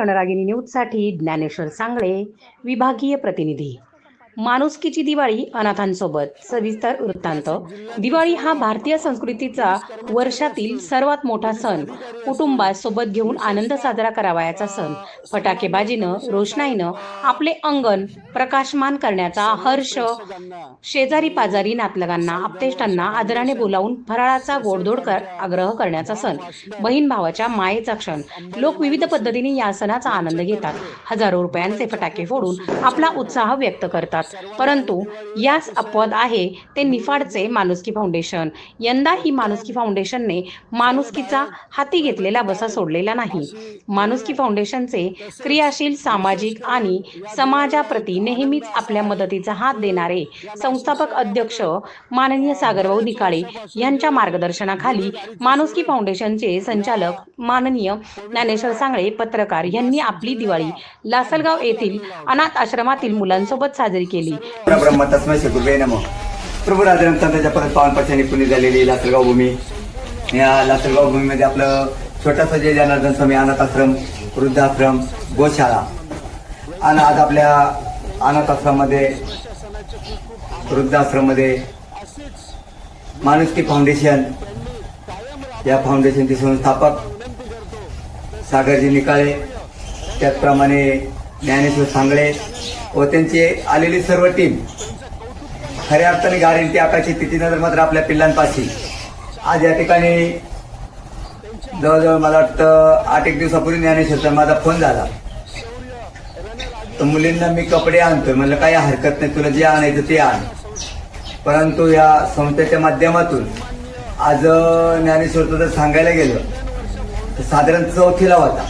रणरागिणी न्यूजसाठी ज्ञानेश्वर सांगळे विभागीय प्रतिनिधी. माणुसकीची दिवाळी अनाथांसोबत. सविस्तर वृत्तांत. दिवाळी हा भारतीय संस्कृतीचा वर्षातील सर्वात मोठा सण. कुटुंबासोबत घेऊन आनंद साजरा करावयाचा सण. फटाकेबाजीनं रोषणाईनं आपले अंगण प्रकाशमान करण्याचा हर्ष शेजारी पाजारी नातलगांना आपतेष्टांना आदराने बोलावून फराळाचा गोडधोड कर आग्रह करण्याचा सण. बहीण भावाच्या मायेचा क्षण. लोक विविध पद्धतीने या सणाचा आनंद घेतात. हजारो रुपयांचे फटाके फोडून आपला उत्साह व्यक्त करतात. परंतु यास अपवाद आहे ते निफाडचे माणुसकी फाउंडेशन. यंदा ही माणुसकी फाउंडेशनने माणुसकीचा हाती घेतलेला बसा सोडलेला नाही. माणुसकी फाउंडेशनचे क्रियाशील सामाजिक आणि समाजाप्रती नेहमीच आपल्या मदतीचा हात देणारे संस्थापक अध्यक्ष माननीय सागरभाऊ निकाळे यांच्या मार्गदर्शनाखाली माणुसकी फाउंडेशनचे संचालक माननीय ज्ञानेश्वर सांगळे पत्रकार यांनी आपली दिवाळी लासलगाव येथील अनाथ आश्रमातील मुलांसोबत साजरी केली. ब्रह्म तस्मै गुरुवे नम. प्रभू राजरामचंद्राच्या परत पावन पुणे झालेली लासलगाव भूमी. या लासलगाव भूमीमध्ये आपलं छोटासा जे जनार्दन स्वामी अनाथ आश्रम वृद्धाश्रम गोशाळा. आणि आज आपल्या अनाथ आश्रममध्ये वृद्धाश्रममध्ये माणुसकी फाउंडेशन या फाउंडेशनचे संस्थापक सागरजी निकाळे त्याचप्रमाणे ज्ञानेश्वर सांगळे व त्यांची आलेली सर्व टीम खऱ्या अर्थाने गॅरंटी आकाशी तिची नजर मात्र आपल्या पिल्लांपाशी. आज या ठिकाणी जवळजवळ मला वाटतं आठ एक दिवसापूर्वी ज्ञानेश्वरचा माझा फोन झाला. तर मुलींना मी कपडे आणतोय. म्हणलं काही हरकत नाही तुला जे आणायचं ते आण. परंतु या संस्थेच्या माध्यमातून आज ज्ञानेश्वरचं जर सांगायला गेलं तर साधारण चौथीला होता.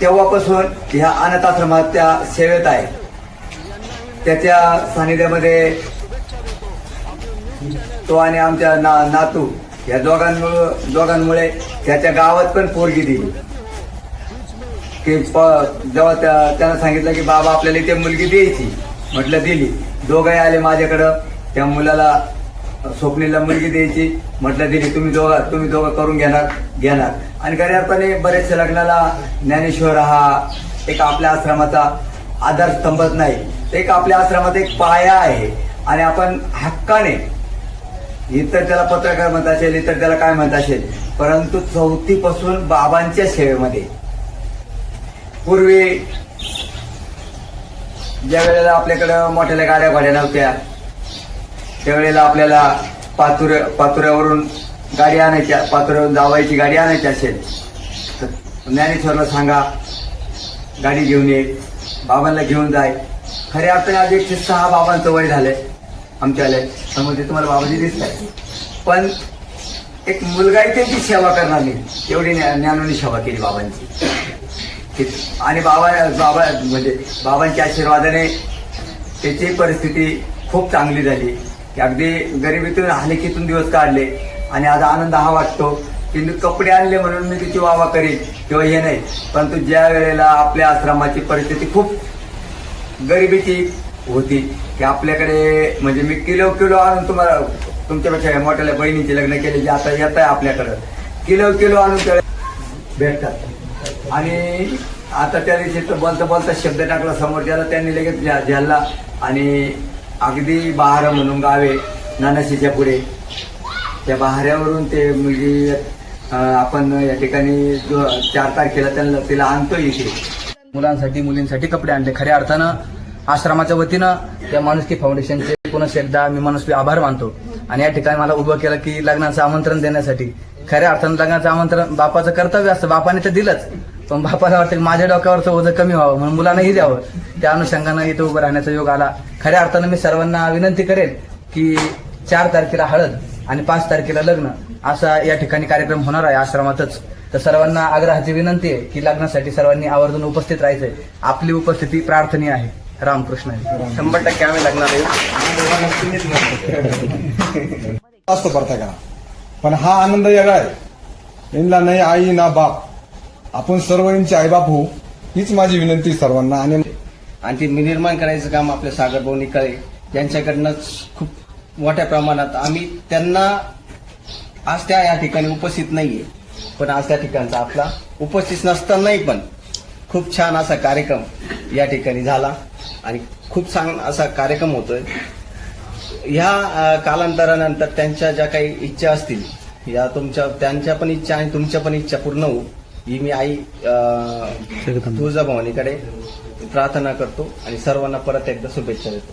तेव्हापासून ह्या अनाथ आश्रमात त्या सेवेत आहे त्याच्या सानिध्यामध्ये तो आणि आमच्या ना नातू या दोघांमुळे दोघांमुळे त्याच्या गावात पण पोरगी दिली. की प- जेव्हा त्या- त्यानं सांगितलं की बाबा आपल्याला इथे मुलगी द्यायची म्हटलं दिली. दोघंही आले माझ्याकडं. त्या मुलाला स्वप्नीला मुलगी द्यायची म्हटलं दिली तुम्ही दोघा तुम्ही दोघं करून घेणार घेणार. आणि खऱ्या अर्थाने बरेचशा लग्नाला ज्ञानेश्वर हा एक आपल्या आश्रमाचा आधारस्तंभच नाही. एक आपल्या आश्रमात एक पाया आहे. आणि आपण हक्काने इतर त्याला पत्रकार म्हणत असेल इतर त्याला काय म्हणत असेल परंतु चौथीपासून बाबांच्या सेवेमध्ये. पूर्वी ज्या वेळेला आपल्याकडं मोठ्या गाड्या भाड्या नव्हत्या त्यावेळेला आपल्याला पातुर पातुऱ्यावरून गाडी आणायच्या पातुऱ्यावरून जावायची गाडी आणायची असेल तर ज्ञानेश्वरला सांगा गाडी घेऊन ये बाबांना घेऊन जाय. खऱ्या अर्थाने आज एकशे सहा बाबांचं वय झालंय आमच्याला. समोर ते तुम्हाला बाबाजी दिसत आहे पण एक मुलगाही त्यांची सेवा करणार नाही. एवढी ज्ञानाने सेवा केली बाबांची. आणि बाबा बाबा म्हणजे बाबांच्या आशीर्वादाने त्याची परिस्थिती खूप चांगली झाली. की अगदी गरिबीतून हालिकीतून दिवस काढले आणि आज आनंद हा वाटतो की मी कपडे आणले म्हणून मी तिची वावा करीन किंवा हे नाही. परंतु ज्या वेळेला आपल्या आश्रमाची परिस्थिती खूप गरिबीची होती की आपल्याकडे म्हणजे मी किलो किलो आणून तुम्हाला तुमच्यापेक्षा मोठ्या बहिणीचे लग्न केले जे आता येत आहे आपल्याकडं. किलो किलो आणून त्या भेटतात. आणि आता त्या दिवशी तर बोलता बोलता शब्द टाकला समोर त्याला त्यांनी लगेच झा- झेलला आणि अगदी बहार म्हणून गावे नानाशीच्या पुढे. त्या बहाऱ्यावरून ते मुलगी आपण या ठिकाणी चार तारखेला त्यांना तिला आणतो इथे. मुलांसाठी मुलींसाठी कपडे आणले. खऱ्या अर्थानं आश्रमाच्या वतीनं त्या माणुसकी फाउंडेशनचे पुन्हा एकदा मी मनस्वी आभार मानतो. आणि या ठिकाणी मला उभं केलं की लग्नाचं आमंत्रण देण्यासाठी. खऱ्या अर्थानं लग्नाचं आमंत्रण बापाचं कर्तव्य असतं. बापाने तर दिलंच. पण बापाला वाटतं की माझ्या डोक्यावरचं ओझं कमी व्हावं म्हणून मुलांनाही द्यावं. त्या अनुषंगानं इथं उभं राहण्याचा योग आला. खऱ्या अर्थानं मी सर्वांना विनंती करेन की चार तारखेला हळद आणि पाच तारखेला लग्न असा या ठिकाणी कार्यक्रम होणार आहे आश्रमातच. तर सर्वांना आग्रहाची विनंती आहे की लग्नासाठी सर्वांनी आवर्जून उपस्थित राहायचंय. आपली उपस्थिती प्रार्थनीय आहे. रामकृष्ण. शंभर टक्के आम्ही लग्नाला येऊ. असतो प्रत्येकाला पण हा आनंद वेगळा आहे. यांना नाही आई ना बाप. आपण सर्व यांचे आईबाप होऊ हीच माझी विनंती सर्वांना. आणि आणि ते निर्माण करायचं काम आपल्या सागरभाऊ निकाळे यांच्याकडनंच खूप मोठ्या प्रमाणात आम्ही त्यांना आज त्या या ठिकाणी उपस्थित नाहीये. पण आज त्या ठिकाणचा आपला उपस्थित नसतानाही पण खूप छान असा कार्यक्रम या ठिकाणी झाला. आणि खूप छान असा कार्यक्रम होतोय. ह्या कालांतरानंतर त्यांच्या ज्या काही इच्छा असतील या तुमच्या त्यांच्या पण इच्छा आणि तुमच्या पण इच्छा पूर्ण होऊ. ही मी आई तुळजाभवानीकडे प्रार्थना करतो आणि सर्वांना परत एकदा शुभेच्छा देतो.